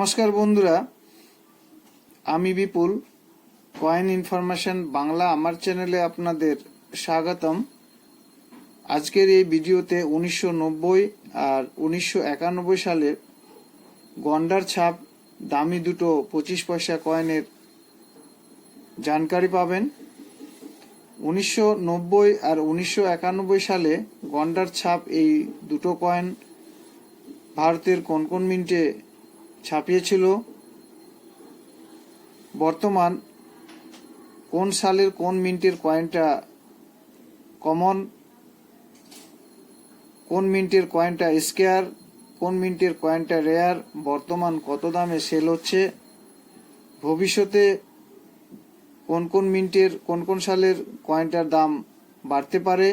নমস্কার বন্ধুরা। আমি বিপুল। কয়েন ইনফরমেশন বাংলা আমার চ্যানেলে আপনাদের স্বাগতম। আজকের এই ভিডিওতে উনিশশো নব্বই আর উনিশশো একানব্বই সালের গন্ডার ছাপ, দামি দুটো পঁচিশ পয়সা কয়েনের জানকারি পাবেন। উনিশশো নব্বই আর উনিশশো একানব্বই সালে গন্ডার ছাপ এই দুটো কয়েন ভারতের কোন কোন মিন্টে ছাপিয়েছিল। বর্তমান কোন সালের কোন মিন্টের কয়েনটা কমন, কোন মিন্টের কয়েনটা স্কেয়ার, কোন মিন্টের কয়েনটা রেয়ার, বর্তমান কত দামে সেল হচ্ছে, ভবিষ্যতে কোন কোন মিন্টের, কোন কোন সালের কয়েনটার দাম বাড়তে পারে,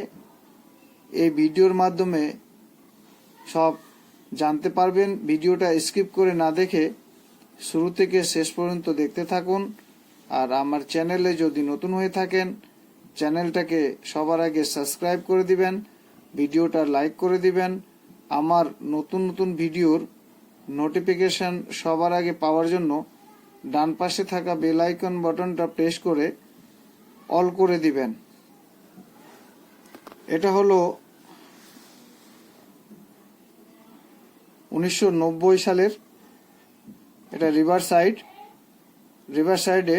এই ভিডিওর মাধ্যমে সব জানতে পারবেন, ভিডিওটা স্কিপ করে না দেখে শুরু থেকে শেষ পর্যন্ত দেখতে থাকুন। আর আমার চ্যানেলে যদি নতুন হয়ে থাকেন, চ্যানেলটাকে সবার আগে সাবস্ক্রাইব করে দিবেন, ভিডিওটা লাইক করে দিবেন। আমার নতুন নতুন ভিডিওর নোটিফিকেশন সবার আগে পাওয়ার জন্য ডান পাশে থাকা বেল আইকন বাটনটা প্রেস করে অল করে দিবেন। এটা হলো উনিশশো নব্বই সালের এটা রিভার সাইড রিভার সাইডে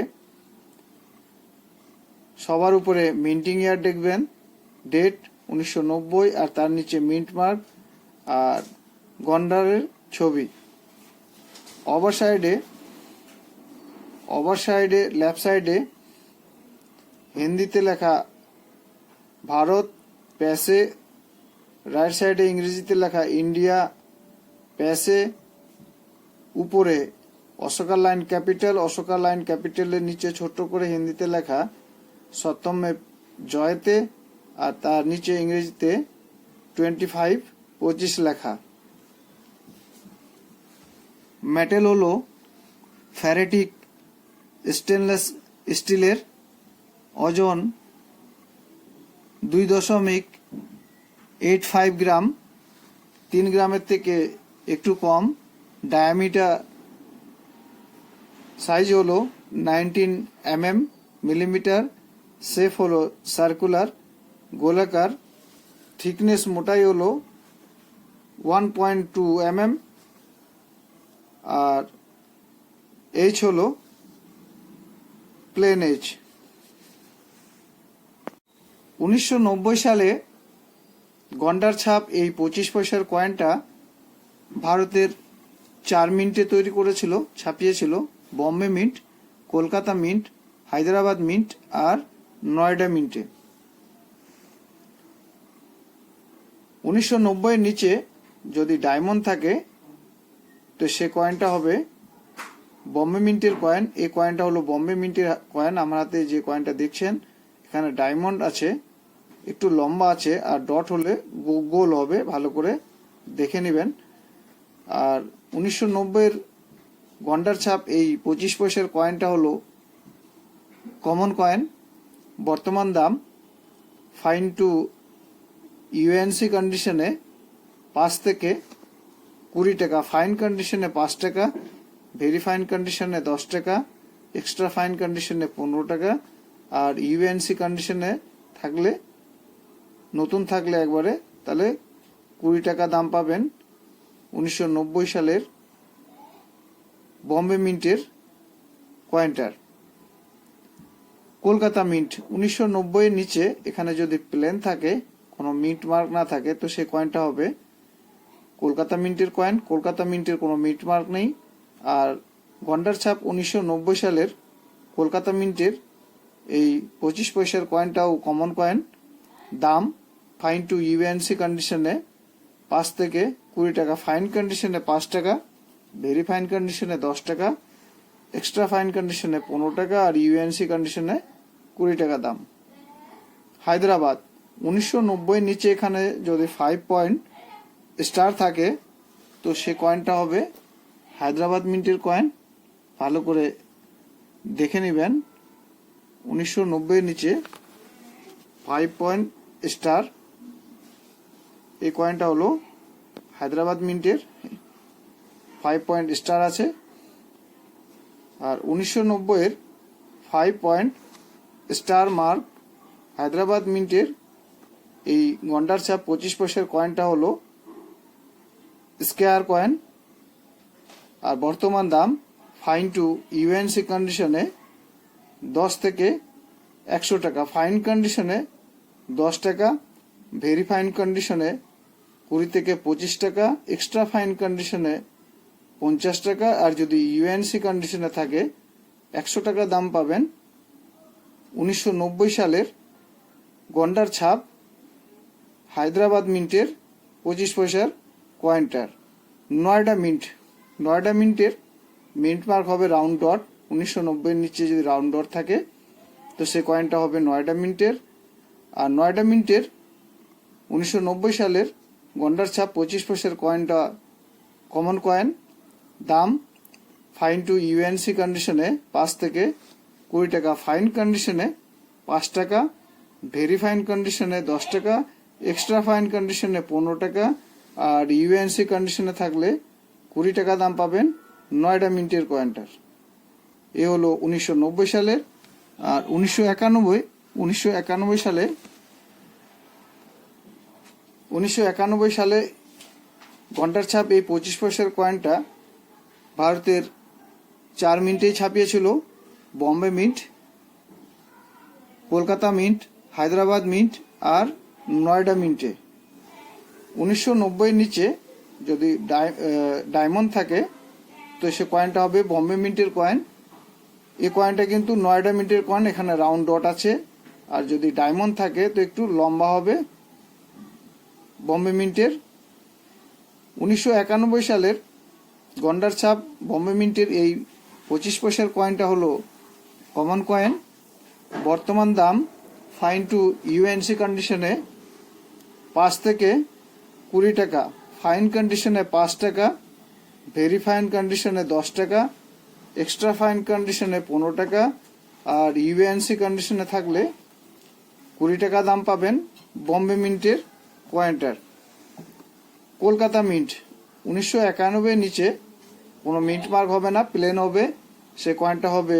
সবার উপরে মিন্টিং ইয়ার দেখবেন ডেট উনিশশো নব্বই আর তার নিচে মিন্ট মার্ক আর গন্ডারের ছবি। ওভার সাইডে ওভার সাইডে লেফট সাইডে হিন্দিতে লেখা ভারত প্যাসে রাইট সাইডে ইংরেজিতে লেখা ইন্ডিয়া প্যাসে উপরে Ashoka lion capital Ashoka lion ক্যাপিটালের নিচে ছোট্ট করে হিন্দিতে লেখা, সপ্তমে জয়তে, আর তার নিচে ইংরেজিতে টোয়েন্টি ফাইভ পঁচিশ লেখা। মেটেল হলো ফ্যারেটিক স্টেনলেস স্টিলের ওজন দুই দশমিক এইট ফাইভ গ্রাম, তিন গ্রামের থেকে একটু কম। ডায়ামিটার সাইজ হলো নাইনটিন এমএম মিলিমিটার শেপ হলো সার্কুলার গোলাকার। থিকনেস মোটাই হলো ওয়ান পয়েন্ট টু এমএম আর এইচ হলো প্লেন এইচ উনিশশো সালে গন্ডার ছাপ এই পঁচিশ পয়সার কয়েনটা ভারতের চার মিন্টে তৈরি করেছিল, ছাপিয়েছিল Bombay mint, Kolkata mint, Hyderabad mint আর নয়ডা মিন্টে। উনিশশো নব্বইয়ের নিচে যদি ডায়মন্ড থাকে, তো সে কয়েনটা হবে বম্বে মিন্টের কয়েন এই কয়েনটা হলো বম্বে মিন্টের কয়েন আমার হাতে যে কয়েনটা দেখছেন, এখানে ডায়মন্ড আছে, একটু লম্বা আছে, আর ডট হলে গোল হবে, ভালো করে দেখে নেবেন। আর উনিশশো নব্বইয়ের গন্ডার ছাপ এই পঁচিশ পয়সার কয়েনটা হলো কমন কয়েন বর্তমান দাম ফাইন টু ইউএনসি কন্ডিশনে পাঁচ থেকে কুড়ি টাকা ফাইন কন্ডিশনে পাঁচ টাকা ভেরি ফাইন কন্ডিশনে দশ টাকা এক্সট্রা ফাইন কন্ডিশনে পনেরো টাকা, আর ইউএনসি কন্ডিশনে থাকলে, নতুন থাকলে একবারে তাহলে কুড়ি টাকা দাম পাবেন উনিশশো নব্বই সালের বম্বে মিন্টের কয়েনটার। কলকাতা মিন্ট, উনিশশো এর নিচে এখানে যদি প্লেন থাকে, কোনো মিন্ট মার্ক না থাকে, তো সেই কয়েনটা হবে কলকাতা মিন্টের কয়েন। কলকাতা মিন্টের কোনো মিন্ট মার্ক নেই। আর গন্ডার ছাপ উনিশশো নব্বই সালের কলকাতা মিন্টের এই পঁচিশ পয়সার কয়েনটাও কমন কয়েন দাম ফাইন টু ইউএনসি কন্ডিশনে পাঁচ থেকে কুড়ি টাকা ফাইন কন্ডিশনে পাঁচ টাকা ভেরি ফাইন কন্ডিশনে দশ টাকা এক্সট্রা ফাইন কন্ডিশনে পনেরো টাকা, আর ইউএনসি কন্ডিশনে কুড়ি টাকা দাম। হায়দ্রাবাদ, উনিশশো নব্বই নিচে এখানে যদি ফাইভ পয়েন্ট স্টার থাকে, তো সে কয়েনটা হবে হায়দ্রাবাদ মিন্টের কয়েন ভালো করে দেখে নেবেন, উনিশশো নব্বই নিচে ফাইভ পয়েন্ট স্টার এই কয়েনটা হলো হায়দ্রাবাদ মিন্টের ফাইভ পয়েন্ট স্টার আছে। আর উনিশশো নব্বইয়ের five point star mark Hyderabad মিন্টের এই গন্ডার ছাপ পঁচিশ পয়সার কয়েনটা হলো স্কেয়ার কয়েন আর বর্তমান দাম ফাইন টু ইউএনসি কন্ডিশনে দশ থেকে একশো টাকা। ফাইন কন্ডিশনে দশ টাকা। ভেরি ফাইন কন্ডিশনে কুড়ি থেকে পঁচিশ টাকা এক্সট্রা ফাইন কন্ডিশনে পঞ্চাশ টাকা, আর যদি ইউএনসি কন্ডিশনে থাকে, একশো টাকা দাম পাবেন উনিশশো নব্বই সালের গন্ডার ছাপ, হায়দ্রাবাদ মিন্টের পঁচিশ পয়সার কয়েনটার নয়ডা মিন্ট, নয়ডা মিন্টের মিন্ট মার্ক হবে রাউন্ড ডট উনিশশো নব্বইয়ের নিচে যদি রাউন্ড ডট থাকে, তো সে কয়েনটা হবে নয়ডা মিন্টের। আর নয়ডা মিন্টের উনিশশো নব্বই সালের গন্ডার ছাপ পঁচিশ পয়সার কয়েনটা কমন কয়েন দাম ফাইন টু ইউএনসি কন্ডিশনে পাঁচ থেকে কুড়ি টাকা। ফাইন কন্ডিশনে পাঁচ টাকা ভেরি ফাইন কন্ডিশনে দশ টাকা এক্সট্রা ফাইন কন্ডিশনে পনেরো টাকা, আর ইউএনসি কন্ডিশনে থাকলে কুড়ি টাকা দাম পাবেন নয়ডা মিন্টের কয়েনটার এ হলো উনিশশো নব্বই সালের, আর উনিশশো একানব্বই উনিশশো একানব্বই সালে উনিশশো একানব্বই সালে ঘণ্টার ছাপ এই পঁচিশ পয়সার কয়েনটা ভারতের চার মিনিটেই ছাপিয়েছিল। Bombay mint, Kolkata mint, Hyderabad mint আর নয়ডা মিন্টে। উনিশশো নিচে যদি ডায়- ডায়মন্ড থাকে, তো সে কয়েনটা হবে বম্বে মিন্টের কয়েন এই কয়েনটা কিন্তু নয়ডা মিন্টের কয়েন এখানে রাউন্ড ডট আছে। আর যদি ডায়মন্ড থাকে, তো একটু লম্বা হবে। বম্বে মিন্টের। উনিশশো একানব্বই সালের গন্ডার ছাপ বম্বে মিন্টের এই পঁচিশ পয়সার কয়েনটা হলো কমন কয়েন বর্তমান দাম ফাইন টু ইউএনসি কন্ডিশনে পাঁচ থেকে কুড়ি টাকা। ফাইন কন্ডিশনে পাঁচ টাকা ভেরি ফাইন কন্ডিশনে দশ টাকা এক্সট্রা ফাইন কন্ডিশনে পনেরো টাকা, আর ইউএনসি কন্ডিশনে থাকলে কুড়ি টাকা দাম পাবেন বম্বে মিন্টের কয়েনটার কলকাতা মিন্ট। উনিশশো একানব্বই নিচে কোনো মিন্ট মার্ক হবে না, প্লেন হবে, সে কয়েনটা হবে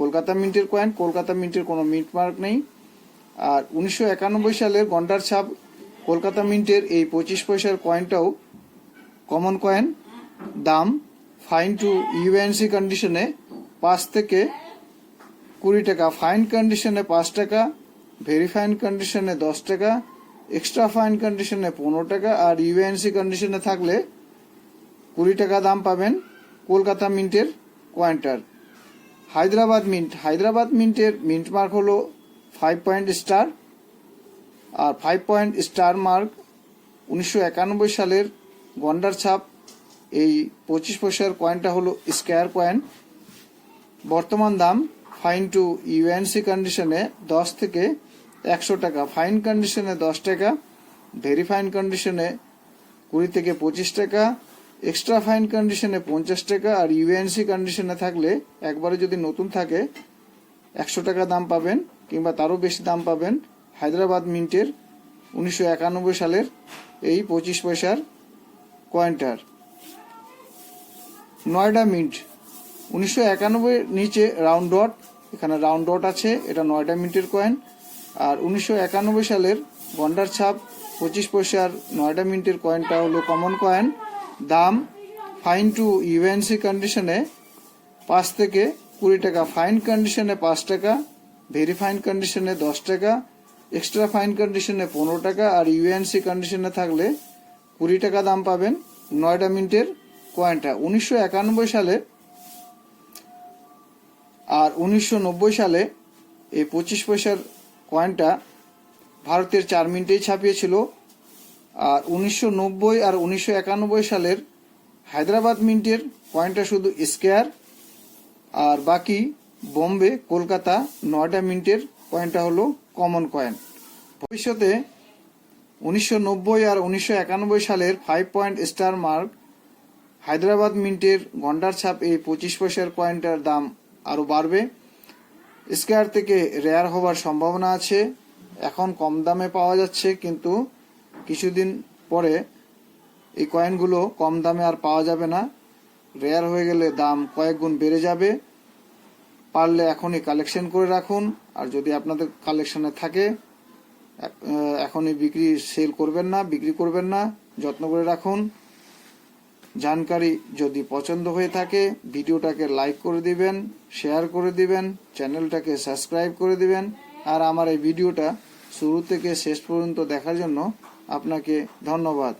কলকাতা মিন্টের কয়েন কলকাতা মিন্টের কোনো মিন্ট মার্ক নেই। আর উনিশশো একানব্বই সালের গন্ডার ছাপ কলকাতা মিন্টের এই পঁচিশ পয়সার কয়েনটাও কমন কয়েন দাম ফাইন টু ইউএনসি কন্ডিশনে পাঁচ থেকে কুড়ি টাকা। ফাইন কন্ডিশনে পাঁচ টাকা ভেরি ফাইন কন্ডিশনে দশ টাকা এক্সট্রা ফাইন কন্ডিশনে পনেরো টাকা আর ইউএনসি কন্ডিশনে থাকলে কুড়ি টাকা দাম পাবেন কলকাতা মিন্টের কয়েনটার হায়দ্রাবাদ মিন্ট। হায়দ্রাবাদ মিন্টের মিন্ট মার্ক হলো ফাইভ পয়েন্ট স্টার আর ফাইভ পয়েন্ট স্টার মার্ক উনিশশো একানব্বই সালের গন্ডার ছাপ। এই পঁচিশ পয়সার কয়েনটা হলো স্কোয়ার কয়েন বর্তমান দাম ফাইন টু ইউএনসি কন্ডিশনে দশ থেকে একশো টাকা। ফাইন কন্ডিশনে দশ টাকা ভেরি ফাইন কন্ডিশনে কুড়ি থেকে পঁচিশ টাকা এক্সট্রা ফাইন কন্ডিশনে পঞ্চাশ টাকা, আর ইউএনসি কন্ডিশনে থাকলে একবারে যদি নতুন থাকে, একশো টাকা দাম পাবেন কিংবা তারও বেশি দাম পাবেন হায়দ্রাবাদ মিন্টের উনিশশো একানব্বই সালের এই পঁচিশ পয়সার কয়েনটার নয়ডা মিন্ট, উনিশশো একানব্বই নিচে রাউন্ড ডট এখানে রাউন্ড ডট আছে, এটা নয়ডা মিন্টের কয়েন আর উনিশশো একানব্বই সালের গন্ডার ছাপ পঁচিশ পয়সার নয়ডা মিন্টের কয়েনটা হলো কমন কয়েন দাম ফাইন টু ইউএনসি কন্ডিশনে পাঁচ থেকে কুড়ি টাকা। ফাইন কন্ডিশনে পাঁচ টাকা ভেরি ফাইন কন্ডিশনে দশ টাকা এক্সট্রা ফাইন কন্ডিশনে পনেরো টাকা আর ইউএনসি কন্ডিশনে থাকলে কুড়ি টাকা দাম পাবেন নয়ডা মিন্টের কয়েনটা উনিশশো একানব্বই সালে আর উনিশশো নব্বই সালে এই পঁচিশ পয়সার কয়েনটা ভারতের চার মিনিটেই ছাপিয়েছিল। আর উনিশশো নব্বই আর উনিশশো একানব্বই সালের হায়দ্রাবাদ মিন্টের কয়েনটা শুধু স্কেয়ার, আর বাকি বোম্বে, কলকাতা নয়ডা মিন্টের কয়েনটা হলো কমন কয়েন। ভবিষ্যতে উনিশশো নব্বই আর উনিশশো একানব্বই সালের five point star mark Hyderabad মিন্টের গন্ডার ছাপ এই পঁচিশ পয়সার কয়েনটার দাম আরও বাড়বে। স্কোয়ার থেকে রেয়ার হওয়ার সম্ভাবনা আছে। এখন কম দামে পাওয়া যাচ্ছে, কিন্তু কিছুদিন পরে এই কয়েনগুলো কম দামে আর পাওয়া যাবে না। রেয়ার হয়ে গেলে দাম কয়েক গুণ বেড়ে যাবে। পারলে এখনই কালেকশন করে রাখুন, আর যদি আপনাদের কালেকশনে থাকে এখনই বিক্রি সেল করবেন না, বিক্রি করবেন না, যত্ন করে রাখুন। জানকারি যদি পছন্দ হয়ে থাকে, ভিডিওটাকে লাইক করে দিবেন শেয়ার করে দিবেন চ্যানেলটাকে সাবস্ক্রাইব করে দিবেন, আর আমার এই ভিডিওটা শুরু থেকে শেষ পর্যন্ত দেখার জন্য আপনাকে ধন্যবাদ।